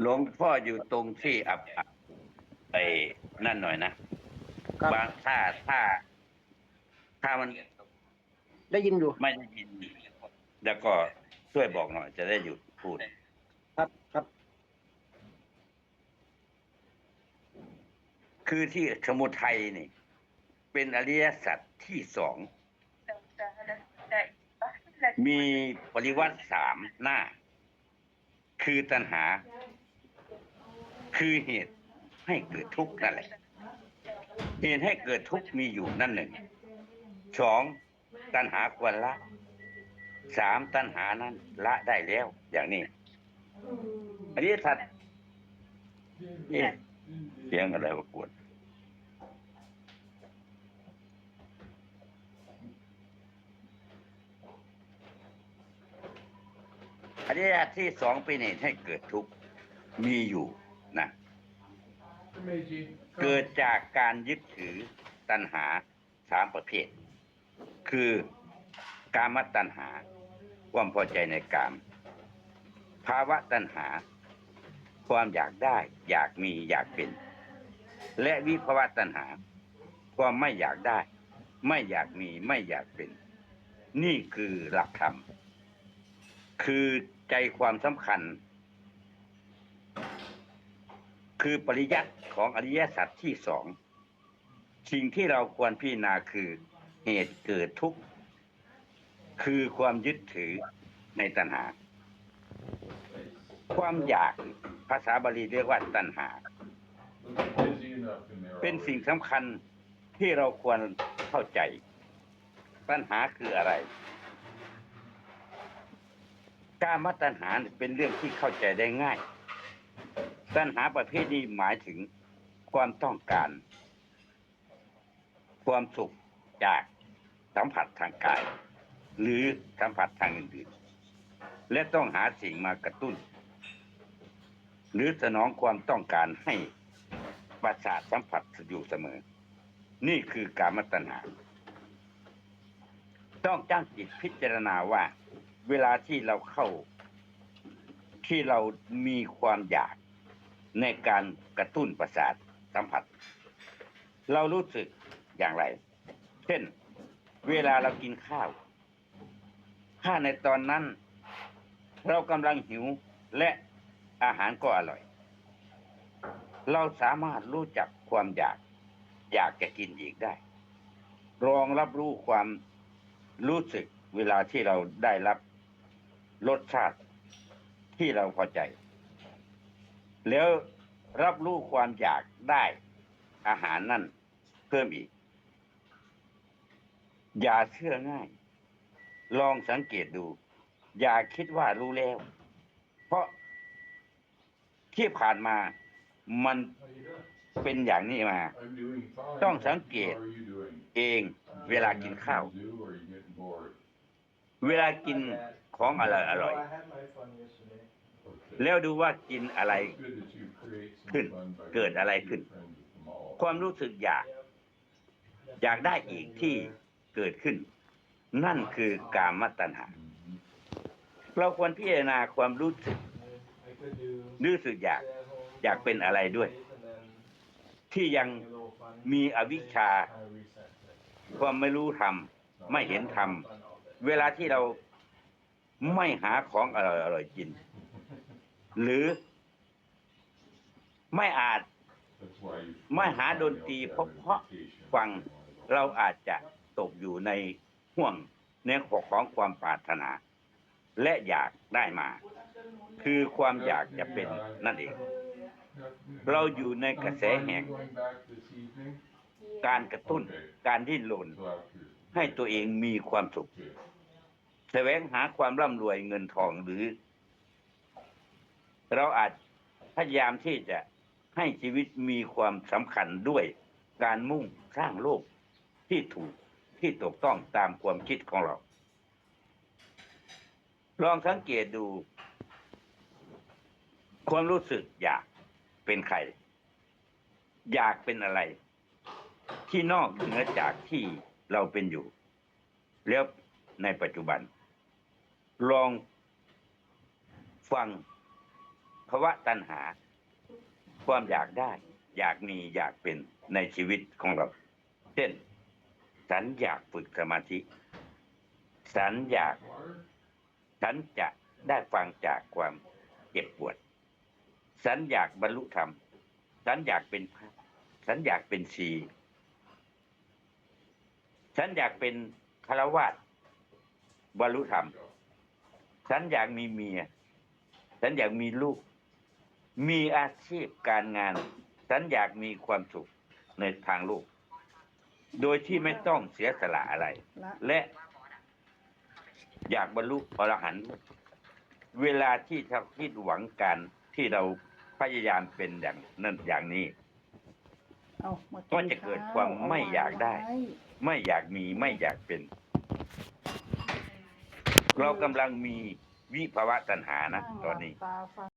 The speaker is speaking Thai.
หลวงพ่ออยู่ตรงที่อับอับไอ้นั่นหน่อยนะครับ บางถ้าถ้า ถ้ามันได้ยินอยู่ ไม่ได้ยิน แล้วก็ช่วยบอกหน่อย จะได้หยุดพูด ครับครับ คือที่สมุทัยนี่ เป็นอริยสัจที่สอง มีปริวัติสามหน้า คือตัณหา คือเหตุให้เกิดทุกข์นั่นแหละ เหตุให้เกิดทุกข์มีอยู่นั่นหนึ่งสองตัณหาควรละสามตัณหานั้น ละได้แล้ว อย่างนี้อริยสัจนี่เสียงอะไรวะกวนอริยสัจที่สองเป็นเหตุให้เกิดทุกข์มีอยู่ นะเกิดจากการยึดถือตัณหาสามประเภท คือกามตัณหา ความพอใจในกาม ภาวะตัณหา ความอยากได้ อยากมีอยากเป็น และวิภาวะตัณหา ความไม่อยากได้ ไม่อยากมีไม่อยากเป็น นี่คือหลักธรรม คือใจความสำคัญ คือปริยัติของอริยสัจที่สองสิ่งที่เราควรพิจารณาคือเหตุเกิดทุกข์ คือความยึดถือในตัณหา ความอยากภาษาบาลีเรียกว่าตัณหา เป็นสิ่งสำคัญที่เราควรเข้าใจ ตัณหาคืออะไรการมตัณหาเป็นเรื่องที่เข้าใจได้ง่าย ตัณหาประเภทนี้หมายถึงความต้องการ ความสุขจากสัมผัสทางกาย หรือสัมผัสทางอื่นๆ และต้องหาสิ่งมากระตุ้น หรือสนองความต้องการให้ประสาทสัมผัสอยู่เสมอ นี่คือการมตัณหา ต้องจ้างจิตพิจารณาว่า เวลาที่เราเข้า ที่เรามีความอยาก ในการกระตุ้นประสาทสัมผัส เรารู้สึกอย่างไร เช่น เวลาเรากินข้าว ถ้าในตอนนั้น เรากำลังหิวและอาหารก็อร่อย เราสามารถรู้จักความอยาก อยากจะกินอีกได้ลองรับรู้ความรู้สึกเวลาที่เราได้รับรสชาติที่เราพอใจ แล้วรับรู้ความอยากได้อาหารนั่นเพิ่มอีก อย่าเชื่อง่าย ลองสังเกตดู อย่าคิดว่ารู้แล้ว เพราะที่ผ่านมามันเป็นอย่างนี้มา ต้องสังเกตเองเวลากินข้าว เวลากินของอร่อยอร่อย แล้วดูว่ากินอะไรขึ้น เกิดอะไรขึ้น ความรู้สึกอยาก อยากได้อีกที่เกิดขึ้น นั่นคือกามตัณหา เราควรพิจารณาความรู้สึกรู้สึกอยาก อยากเป็นอะไรด้วย ที่ยังมีอวิชชา ความไม่รู้ธรรมไม่เห็นธรรมเวลาที่เราไม่หาของอร่อยอร่อยกิน หรือไม่อาจไม่หาดนตรีเพราะเพราะฟังเราอาจจะตกอยู่ในห่วงในของความปรารถนา และอยากได้มา คือความอยากจะเป็นนั่นเอง เราอยู่ในกระแสแห่งการกระตุ้นการดิ้นรนให้ตัวเองมีความสุข แสวงหาความร่ำรวยเงินทองหรือ เราอาจพยายามที่จะให้ชีวิตมีความสำคัญด้วยการมุ่งสร้างโลกที่ถูกที่ถูกต้องตามความคิดของเรา ลองสังเกตดู ความรู้สึกอยากเป็นใคร อยากเป็นอะไร ที่นอกเหนือจากที่เราเป็นอยู่ แล้วในปัจจุบัน ลองฟัง ภาวะตัณหา ความอยากได้ อยากมีอยากเป็นในชีวิตของเรา เช่น ฉันอยากฝึกสมาธิ ฉันอยาก ฉันจะได้ฟังจากความเจ็บปวด ฉันอยากบรรลุธรรม ฉันอยากเป็นพระ ฉันอยากเป็นชี ฉันอยากเป็นคารวาสบรรลุธรรม ฉันอยากมีเมีย ฉันอยากมีลูก มีอาชีพการงาน ฉันอยากมีความสุขในทางโลกโดยที่ไม่ต้องเสียสละอะไรละและ อยากบรรลุอรหันต์เวลาที่เราคิดหวังการที่เราพยายามเป็นอย่างนั้นอย่างนี้เอามาก็จะเกิดความไม่อยากได้เว้ไม่อยากมีไม่อยากเป็น เรากำลังมีวิภาวะตัณหานะตอนนี้ตาฟัง